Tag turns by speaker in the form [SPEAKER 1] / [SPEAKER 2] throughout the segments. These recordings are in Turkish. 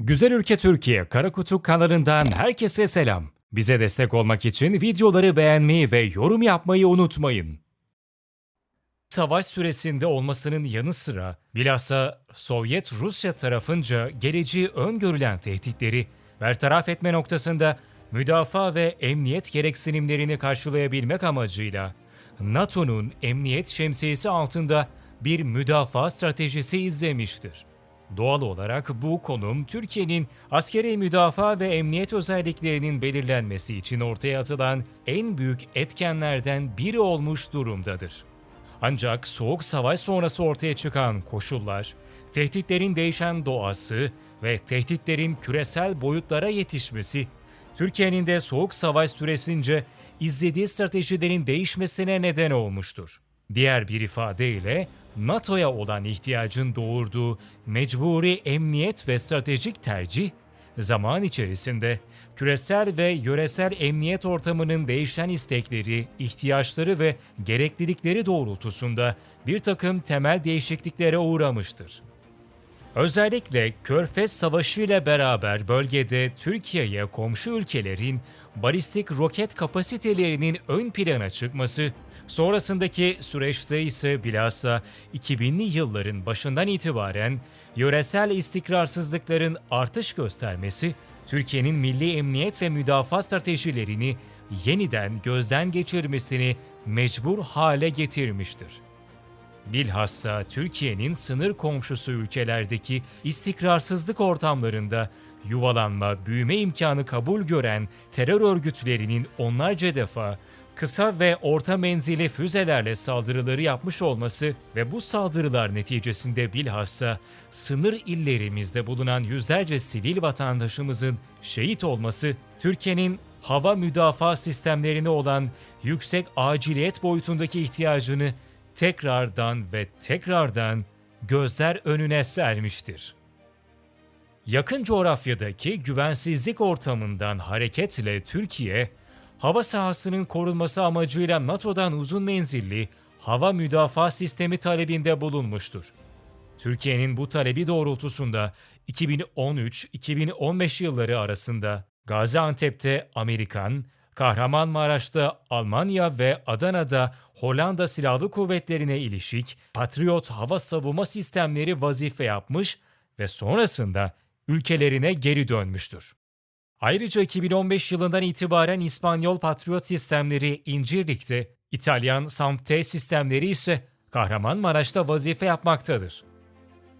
[SPEAKER 1] Güzel Ülke Türkiye Karakutu kanalından herkese selam. Bize destek olmak için videoları beğenmeyi ve yorum yapmayı unutmayın. Savaş süresinde olmasının yanı sıra bilhassa Sovyet-Rusya tarafınca geleceği öngörülen tehditleri bertaraf etme noktasında müdafaa ve emniyet gereksinimlerini karşılayabilmek amacıyla NATO'nun emniyet şemsiyesi altında bir müdafaa stratejisi izlemiştir. Doğal olarak bu konum Türkiye'nin askeri müdafaa ve emniyet özelliklerinin belirlenmesi için ortaya atılan en büyük etkenlerden biri olmuş durumdadır. Ancak Soğuk Savaş sonrası ortaya çıkan koşullar, tehditlerin değişen doğası ve tehditlerin küresel boyutlara yetişmesi, Türkiye'nin de Soğuk Savaş süresince izlediği stratejilerin değişmesine neden olmuştur. Diğer bir ifadeyle NATO'ya olan ihtiyacın doğurduğu mecburi emniyet ve stratejik tercih, zaman içerisinde küresel ve yöresel emniyet ortamının değişen istekleri, ihtiyaçları ve gereklilikleri doğrultusunda bir takım temel değişikliklere uğramıştır. Özellikle Körfez Savaşı ile beraber bölgede Türkiye'ye komşu ülkelerin balistik roket kapasitelerinin ön plana çıkması, sonrasındaki süreçte ise bilhassa 2000'li yılların başından itibaren yöresel istikrarsızlıkların artış göstermesi, Türkiye'nin milli emniyet ve müdafaa stratejilerini yeniden gözden geçirmesini mecbur hale getirmiştir. Bilhassa Türkiye'nin sınır komşusu ülkelerdeki istikrarsızlık ortamlarında yuvalanma, büyüme imkanı kabul gören terör örgütlerinin onlarca defa kısa ve orta menzili füzelerle saldırıları yapmış olması ve bu saldırılar neticesinde bilhassa sınır illerimizde bulunan yüzlerce sivil vatandaşımızın şehit olması Türkiye'nin hava müdafaa sistemlerine olan yüksek aciliyet boyutundaki ihtiyacını tekrardan ve tekrardan gözler önüne sermiştir. Yakın coğrafyadaki güvensizlik ortamından hareketle Türkiye, hava sahasının korunması amacıyla NATO'dan uzun menzilli hava müdafaa sistemi talebinde bulunmuştur. Türkiye'nin bu talebi doğrultusunda 2013-2015 yılları arasında Gaziantep'te Amerikan, Kahramanmaraş'ta Almanya ve Adana'da Hollanda Silahlı Kuvvetlerine ilişik Patriot hava savunma sistemleri vazife yapmış ve sonrasında ülkelerine geri dönmüştür. Ayrıca 2015 yılından itibaren İspanyol Patriot sistemleri İncirlik'te, İtalyan SAMP-T sistemleri ise Kahramanmaraş'ta vazife yapmaktadır.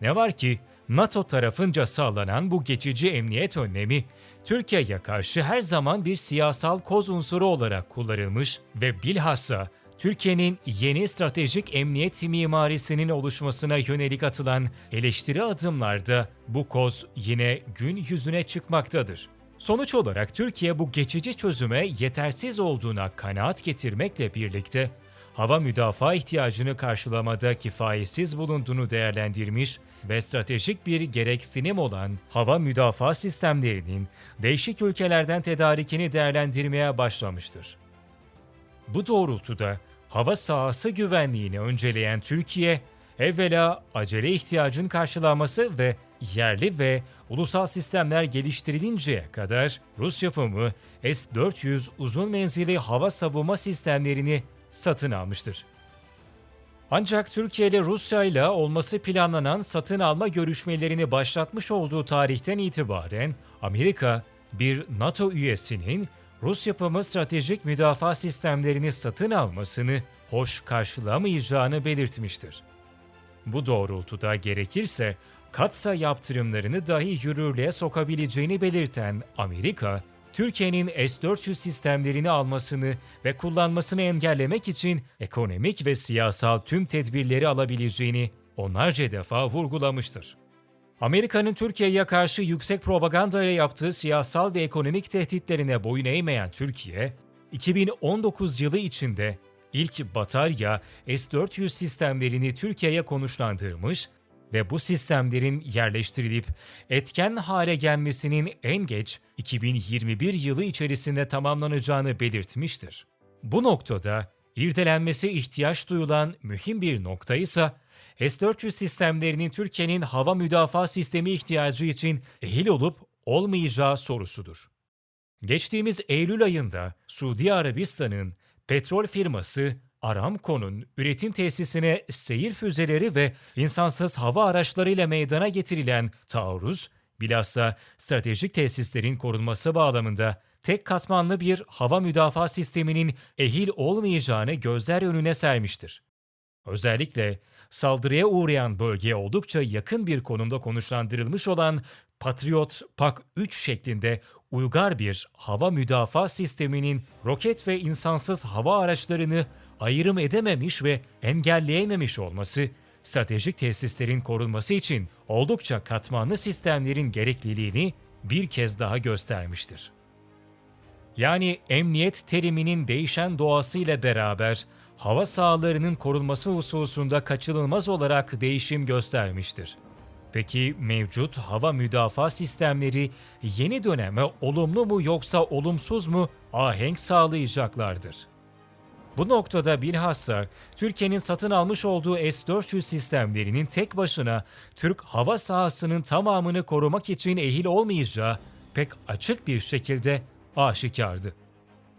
[SPEAKER 1] Ne var ki NATO tarafınca sağlanan bu geçici emniyet önlemi Türkiye'ye karşı her zaman bir siyasal koz unsuru olarak kullanılmış ve bilhassa Türkiye'nin yeni stratejik emniyet mimarisinin oluşmasına yönelik atılan eleştiri adımlarda bu koz yine gün yüzüne çıkmaktadır. Sonuç olarak Türkiye bu geçici çözüme yetersiz olduğuna kanaat getirmekle birlikte hava müdafaa ihtiyacını karşılamada kifayetsiz bulunduğunu değerlendirmiş ve stratejik bir gereksinim olan hava müdafaa sistemlerinin değişik ülkelerden tedarikini değerlendirmeye başlamıştır. Bu doğrultuda hava sahası güvenliğini önceleyen Türkiye, evvela acele ihtiyacın karşılanması ve yerli ve ulusal sistemler geliştirilinceye kadar Rus yapımı S-400 uzun menzili hava savunma sistemlerini satın almıştır. Ancak Türkiye ile Rusya ile olması planlanan satın alma görüşmelerini başlatmış olduğu tarihten itibaren Amerika bir NATO üyesinin Rus yapımı stratejik müdafaa sistemlerini satın almasını hoş karşılamayacağını belirtmiştir. Bu doğrultuda gerekirse katsa yaptırımlarını dahi yürürlüğe sokabileceğini belirten Amerika, Türkiye'nin S-400 sistemlerini almasını ve kullanmasını engellemek için ekonomik ve siyasal tüm tedbirleri alabileceğini onlarca defa vurgulamıştır. Amerika'nın Türkiye'ye karşı yüksek propaganda ile yaptığı siyasal ve ekonomik tehditlerine boyun eğmeyen Türkiye, 2019 yılı içinde ilk Batarya S-400 sistemlerini Türkiye'ye konuşlandırmış ve bu sistemlerin yerleştirilip etken hale gelmesinin en geç 2021 yılı içerisinde tamamlanacağını belirtmiştir. Bu noktada irdelenmesi ihtiyaç duyulan mühim bir nokta ise S-400 sistemlerinin Türkiye'nin hava müdafaa sistemi ihtiyacı için ehil olup olmayacağı sorusudur. Geçtiğimiz Eylül ayında Suudi Arabistan'ın petrol firması Aramco'nun üretim tesisine seyir füzeleri ve insansız hava araçlarıyla meydana getirilen taarruz, bilhassa stratejik tesislerin korunması bağlamında tek katmanlı bir hava müdafaa sisteminin ehil olmayacağını gözler önüne sermiştir. Özellikle saldırıya uğrayan bölgeye oldukça yakın bir konumda konuşlandırılmış olan Patriot Pak 3 şeklinde uygar bir hava müdafaa sisteminin roket ve insansız hava araçlarını ayrım edememiş ve engelleyememiş olması, stratejik tesislerin korunması için oldukça katmanlı sistemlerin gerekliliğini bir kez daha göstermiştir. Yani emniyet teriminin değişen doğasıyla beraber hava sahalarının korunması hususunda kaçınılmaz olarak değişim göstermiştir. Peki mevcut hava müdafaa sistemleri yeni döneme olumlu mu yoksa olumsuz mu ahenk sağlayacaklardır? Bu noktada bilhassa Türkiye'nin satın almış olduğu S-400 sistemlerinin tek başına Türk hava sahasının tamamını korumak için ehil olmayacağı pek açık bir şekilde aşikardı.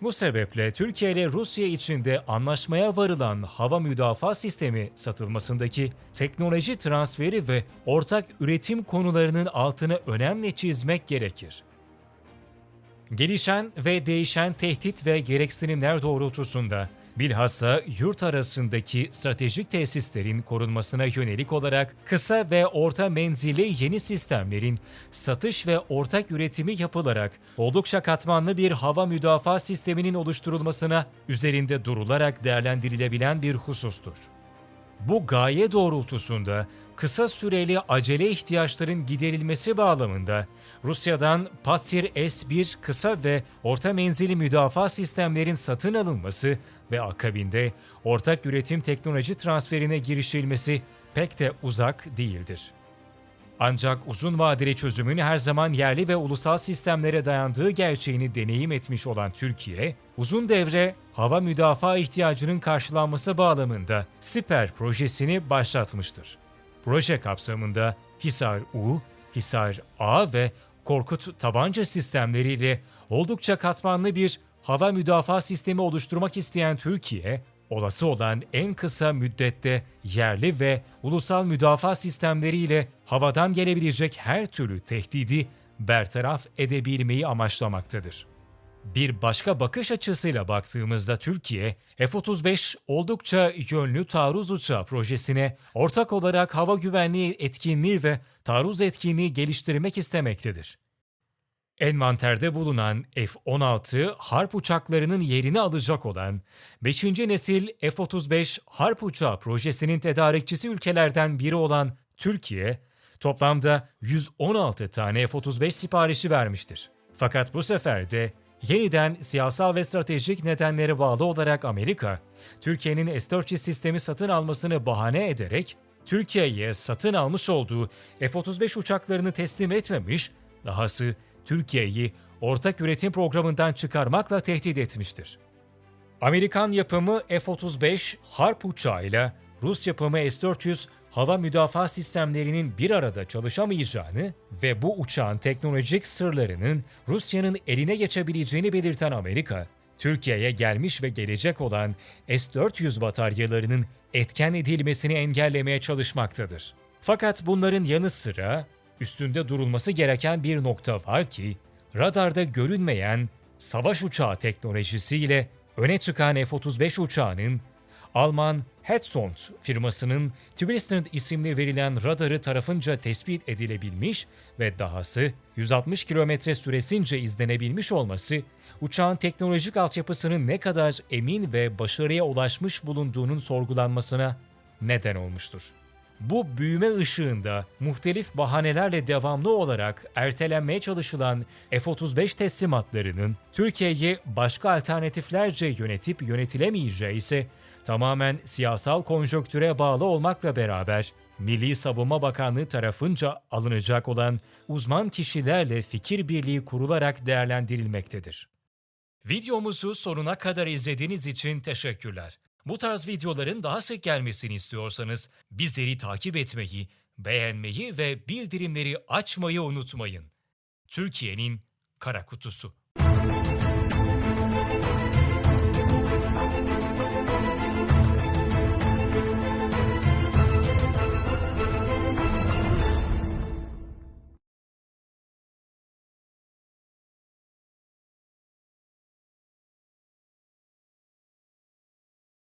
[SPEAKER 1] Bu sebeple Türkiye ile Rusya içinde anlaşmaya varılan hava müdafaa sistemi satılmasındaki teknoloji transferi ve ortak üretim konularının altını önemli çizmek gerekir. Gelişen ve değişen tehdit ve gereksinimler doğrultusunda bilhassa yurt arasındaki stratejik tesislerin korunmasına yönelik olarak kısa ve orta menzilli yeni sistemlerin satış ve ortak üretimi yapılarak oldukça katmanlı bir hava müdafaa sisteminin oluşturulmasına üzerinde durularak değerlendirilebilen bir husustur. Bu gaye doğrultusunda kısa süreli acele ihtiyaçların giderilmesi bağlamında Rusya'dan Pasir S-1 kısa ve orta menzili müdafaa sistemlerin satın alınması ve akabinde ortak üretim teknoloji transferine girişilmesi pek de uzak değildir. Ancak uzun vadeli çözümün her zaman yerli ve ulusal sistemlere dayandığı gerçeğini deneyim etmiş olan Türkiye, uzun devre hava müdafaa ihtiyacının karşılanması bağlamında Siper projesini başlatmıştır. Proje kapsamında Hisar U, Hisar A ve Korkut tabanca sistemleriyle oldukça katmanlı bir hava müdafaa sistemi oluşturmak isteyen Türkiye, olası olan en kısa müddette yerli ve ulusal müdafaa sistemleriyle havadan gelebilecek her türlü tehdidi bertaraf edebilmeyi amaçlamaktadır. Bir başka bakış açısıyla baktığımızda Türkiye, F-35 oldukça yönlü taarruz uçağı projesine ortak olarak hava güvenliği etkinliği ve taarruz etkinliği geliştirmek istemektedir. Envanterde bulunan F-16 harp uçaklarının yerini alacak olan 5. nesil F-35 harp uçağı projesinin tedarikçisi ülkelerden biri olan Türkiye, toplamda 116 tane F-35 siparişi vermiştir. Fakat bu sefer de yeniden siyasal ve stratejik nedenlere bağlı olarak Amerika, Türkiye'nin S-400 sistemi satın almasını bahane ederek Türkiye'ye satın almış olduğu F-35 uçaklarını teslim etmemiş, dahası Türkiye'yi ortak üretim programından çıkarmakla tehdit etmiştir. Amerikan yapımı F-35 Harp uçağıyla Rus yapımı S-400 hava müdafaa sistemlerinin bir arada çalışamayacağını ve bu uçağın teknolojik sırlarının Rusya'nın eline geçebileceğini belirten Amerika, Türkiye'ye gelmiş ve gelecek olan S-400 bataryalarının etken edilmesini engellemeye çalışmaktadır. Fakat bunların yanı sıra üstünde durulması gereken bir nokta var ki, radarda görünmeyen savaş uçağı teknolojisiyle öne çıkan F-35 uçağının Alman Hetsond firmasının Twistern isimli verilen radarı tarafınca tespit edilebilmiş ve dahası 160 kilometre süresince izlenebilmiş olması, uçağın teknolojik altyapısının ne kadar emin ve başarıya ulaşmış bulunduğunun sorgulanmasına neden olmuştur. Bu büyüme ışığında muhtelif bahanelerle devamlı olarak ertelenmeye çalışılan F-35 teslimatlarının Türkiye'yi başka alternatiflerce yönetip yönetilemeyeceği ise tamamen siyasal konjonktüre bağlı olmakla beraber Milli Savunma Bakanlığı tarafınca alınacak olan uzman kişilerle fikir birliği kurularak değerlendirilmektedir. Videomuzu sonuna kadar izlediğiniz için teşekkürler. Bu tarz videoların daha sık gelmesini istiyorsanız bizleri takip etmeyi, beğenmeyi ve bildirimleri açmayı unutmayın. Türkiye'nin Kara Kutusu